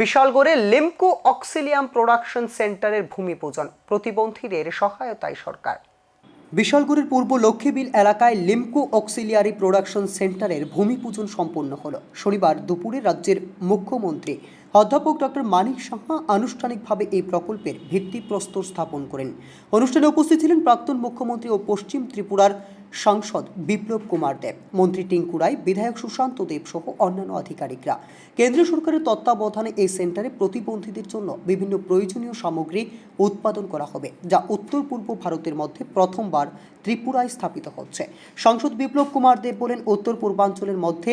বিশালগড়ে লিমকো Auxilium production সেন্টারের ভূমি পূজন প্রতিবন্ধীদের সহায়তায় সরকার। বিশালগড়ের পূর্ব লক্ষ্মীবিল এলাকায় লিমকো অক্সিলিয়ারি প্রোডাকশন সেন্টারের ভূমি পূজন সম্পন্ন হলো। শনিবার দুপুরে রাজ্যের মুখ্যমন্ত্রী অধ্যাপক ডক্টর মানিক সাহা আনুষ্ঠানিকভাবে এই প্রকল্পের ভিত্তিপ্রস্তর স্থাপন করেন। অনুষ্ঠানে উপস্থিত ছিলেন প্রাক্তন মুখ্যমন্ত্রী ও পশ্চিম ত্রিপুরার সাংসদ বিপ্লব কুমার দেব, মন্ত্রী টিঙ্কু রায়, বিধায়ক সুশান্ত দেব সহ অন্যান্য আধিকারিকরা। কেন্দ্রীয় সরকারের তত্ত্বাবধানে এই সেন্টারে প্রতিবন্ধীদের জন্য বিভিন্ন প্রয়োজনীয় সামগ্রী উৎপাদন করা হবে, যা উত্তর পূর্ব ভারতের মধ্যে প্রথমবার ত্রিপুরায় স্থাপিত হচ্ছে। সাংসদ বিপ্লব কুমার দেব বলেন, উত্তর পূর্বাঞ্চলের মধ্যে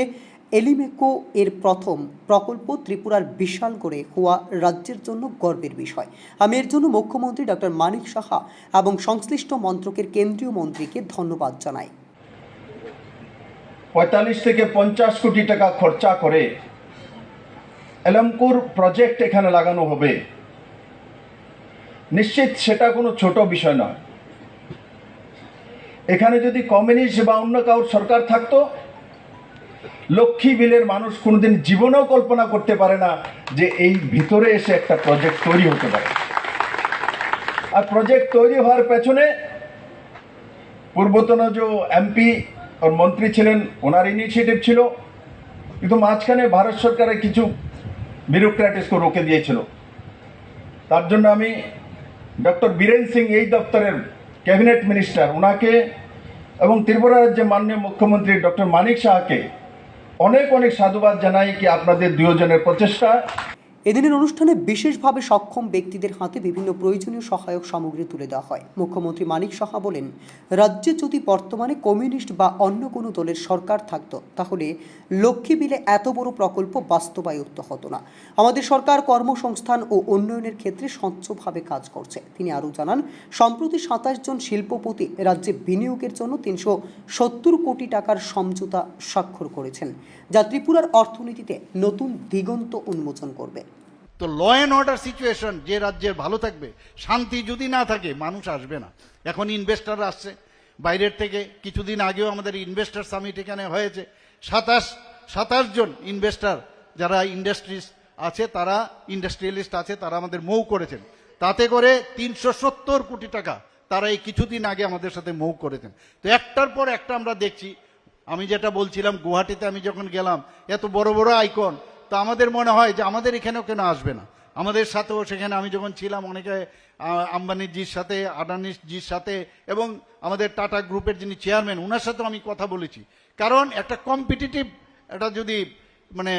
এলিমেকো এর প্রথম প্রকল্প ত্রিপুরার বিশাল করে হওয়া রাজ্যের জন্য গর্বের বিষয়। আমি এর জন্য মুখ্যমন্ত্রী ডক্টর মানিক সাহা এবং সংশ্লিষ্ট মন্ত্রকের কেন্দ্রীয় মন্ত্রীকে ধন্যবাদ জানাই। পঁয়তাল্লিশ থেকে পঞ্চাশ কোটি টাকা খরচা করে এলমকুর প্রজেক্ট এখানে লাগানো হবে। নিশ্চিত সেটা কোনো ছোট বিষয় নয়। এখানে যদি কমিউনিস্ট বা অন্য কারোর সরকার থাকতো লক্ষ্মী বিলের মানুষ কোনোদিন জীবনেও কল্পনা করতে পারে না যে এই ভিতরে এসে একটা প্রজেক্ট তৈরি হতে পারে। আর প্রজেক্ট তৈরি হওয়ার পেছনে পূর্বতন যে এমপি ওর মন্ত্রী ছিলেন, ওনার ইনিশিয়েটিভ ছিল। কিন্তু মাঝখানে ভারত সরকারের কিছু বিউরোক্র্যাটিসকে রোকে দিয়েছিল। তার জন্য আমি ডক্টর বীরেন সিং এই দপ্তরের ক্যাবিনেট মিনিস্টার ওনাকে এবং ত্রিপুরা রাজ্যের মাননীয় মুখ্যমন্ত্রী ডক্টর মানিক শাহকে অনেক অনেক সাধুবাদ জানাই কি আপনাদের দুজনের প্রচেষ্টা। এদিনের অনুষ্ঠানে বিশেষভাবে সক্ষম ব্যক্তিদের হাতে বিভিন্ন প্রয়োজনীয় সহায়ক সামগ্রী তুলে দেওয়া হয়। মুখ্যমন্ত্রী মানিক সাহা বলেন, রাজ্যে যদি বর্তমানে কমিউনিস্ট বা অন্য কোনো দলের সরকার থাকত, তাহলে লক্ষ্মী বিলে এত বড় প্রকল্প বাস্তবায়িত হতো না। আমাদের সরকার কর্মসংস্থান ও উন্নয়নের ক্ষেত্রে স্বচ্ছভাবে কাজ করছে। তিনি আরও জানান, সম্প্রতি সাতাশ জন শিল্পপতি রাজ্যে বিনিয়োগের জন্য তিনশো সত্তর কোটি টাকার সমঝোতা স্বাক্ষর করেছেন, যা ত্রিপুরার অর্থনীতিতে নতুন দিগন্ত উন্মোচন করবে। তো ল অ্যান্ড অর্ডার সিচুয়েশন যে রাজ্যের ভালো থাকবে, শান্তি যদি না থাকে, মানুষ আসবে না। এখন ইনভেস্টার আসছে। বাইরের থেকে কিছুদিন আগেও আমাদের ইনভেস্টার সামিট এখানে হয়েছে। সাতাশ সাতাশ জন ইনভেস্টার যারা ইন্ডাস্ট্রিজ আছে, তারা ইন্ডাস্ট্রিয়ালিস্ট আছে, তারা আমাদের মৌ করেছেন। তাতে করে তিনশো সত্তর কোটি টাকা তারা এই কিছুদিন আগে আমাদের সাথে মৌ করেছেন। তো একটার পর একটা আমরা দেখছি। আমি যেটা বলছিলাম, গুয়াহাটিতে আমি যখন গেলাম, এত বড় বড় আইকন তো আমাদের মনে হয় যে আমাদের এখানেও কেন আসবে না? আমাদের সাথেও সেখানে আমি যখন ছিলাম, অনেকে আম্বানিজির সাথে, আদানিজির সাথে এবং আমাদের টাটা গ্রুপের যিনি চেয়ারম্যান ওনার সাথেও আমি কথা বলেছি। কারণ একটা কম্পিটিটিভ একটা যদি মানে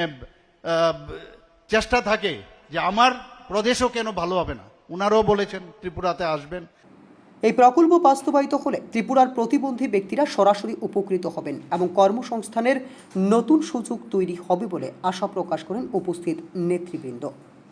চেষ্টা থাকে যে আমার প্রদেশও কেন ভালো হবে না? ওনারাও বলেছেন, ত্রিপুরাতে আসবেন। এই প্রকল্প বাস্তবায়িত হলে ত্রিপুরার প্রতিবন্ধী ব্যক্তিরা সরাসরি উপকৃত হবেন এবং কর্মসংস্থানের নতুন সুযোগ তৈরি হবে বলে আশা প্রকাশ করেন উপস্থিত নেতৃবৃন্দ।